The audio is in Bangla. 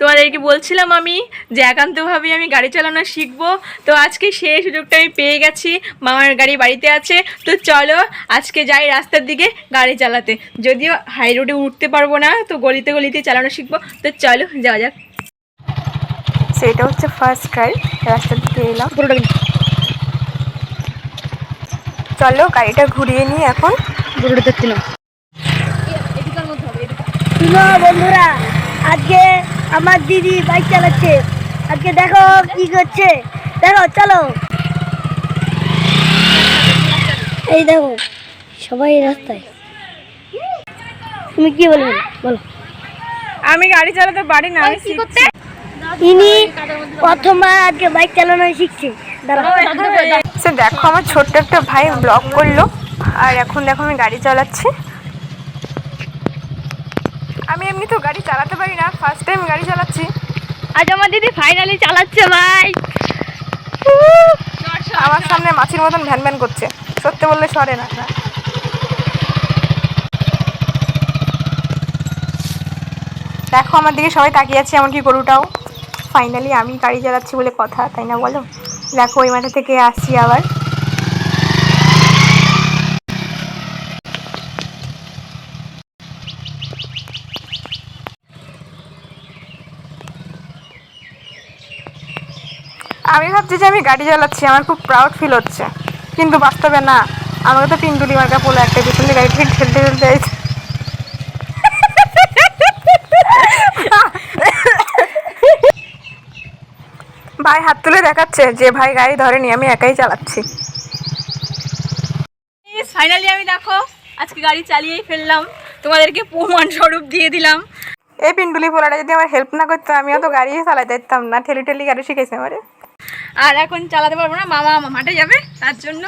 তোমাদেরকে বলছিলাম আমি যে একান্তভাবে আমি গাড়ি চালানো শিখব। তো আজকে সেই সুযোগটা আমি পেয়ে গেছি। মামার গাড়ি বাড়িতে আছে। তো চলো আজকে যাই রাস্তার দিকে গাড়ি চালাতে। যদিও হাই রোডে উঠতে পারব না তো গলিতে গলিতে চালানো শিখব। তো চলো যাওয়া যাক। সেটা হচ্ছে ফার্স্ট ট্রাই রাস্তার দিকে এলাম। চলো গাড়িটা ঘুরিয়ে নিই এখন। বন্ধুরা আজকে আমার দিদি বাইক চালাচ্ছে। আজকে দেখো কি করছে। দেখো চলো। এই দেখো সবাই রাস্তায়। তুমি কি বলবে? বলো। আমি গাড়ি চালাতে পারি না আমি ইনি প্রথমবার আজকে বাইক চালানো শিখছে। দেখো আমার ছোট্ট একটা ভাই ব্লগ করল। আর এখন দেখো আমি গাড়ি চালাচ্ছি। আমি এমনি তো গাড়ি চালাতে পারি না ফার্স্ট টাইম গাড়ি চালাচ্ছি। আজ আমার দিদি ফাইনালি চালাচ্ছে ভাই। আমার সামনে মাছির মতন ভ্যান ভ্যান করছে। সত্যি বললে সরে না। দেখো আমার দিকে সবাই তাকিয়ে আছে এমনকি গরুটাও। ফাইনালি আমি গাড়ি চালাচ্ছি বলে কথা তাই না বলো? দেখো ওই মাঠে থেকে আসছি আবার। আমি ভাবছি যে আমি গাড়ি চালাচ্ছি আমার খুব প্রাউড ফিল হচ্ছে। কিন্তু বাস্তবে না আমাকে তো পিন্টুলি মার্কা পোলো একটা পিছন দিয়ে গাড়ি থেকে ঠেলতে ঠেলতে যাইছে। ভাই হাত তুলে দেখাচ্ছে যে ভাই গাড়ি ধরেনি আমি একাই চালাচ্ছি। ফাইনালি আমি দেখো আজকে গাড়ি চালিয়েই ফেললাম। তোমাদেরকে প্রমাণ স্বরূপ দিয়ে দিলাম। এই পিন্ডুলি পোলাটা যদি আমার হেল্প না করতো আমিও তো গাড়ি চালাতে দিতাম না। ঠেলি ঠেলি গাড়ি শিখেছে আমারে। আর এখন চালাতে পারব না মামা মাঠে যাবে তার জন্য